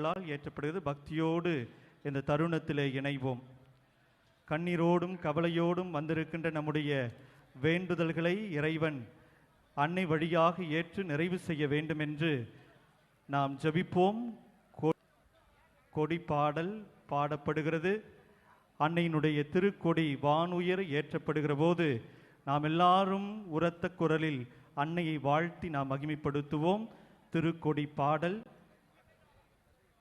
பாடல்களால் ஏற்றப்படுகிறது. பக்தியோடு இந்த தருணத்திலே இணைவோம். கண்ணீரோடும் கவலையோடும் வந்திருக்கின்ற நம்முடைய வேண்டுதல்களை இறைவன் அன்னை வழியாக ஏற்று நிறைவு செய்ய வேண்டும் என்று நாம் ஜபிப்போம். கொ- கொடி பாடல் பாடப்படுகிறது. அன்னையினுடைய திருக்கொடி வானுயர் ஏற்றப்படுகிற போது நாம் எல்லாரும் உரத்த குரலில் அன்னையை வாழ்த்தி நாம் மகிமைப்படுத்துவோம். திருக்கொடி பாடல்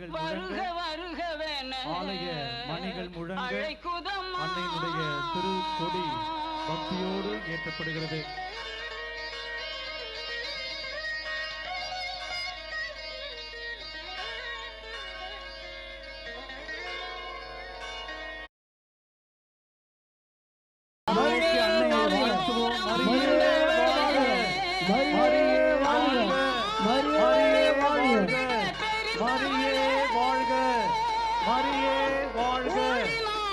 மணிகள் வருக வருகவென ஆலய மணிகள் முழங்க, அன்னையினுடைய திருக்கொடி பக்தியோடு ஏற்றப்படுகிறது. மரியே வாழ்க. மரியே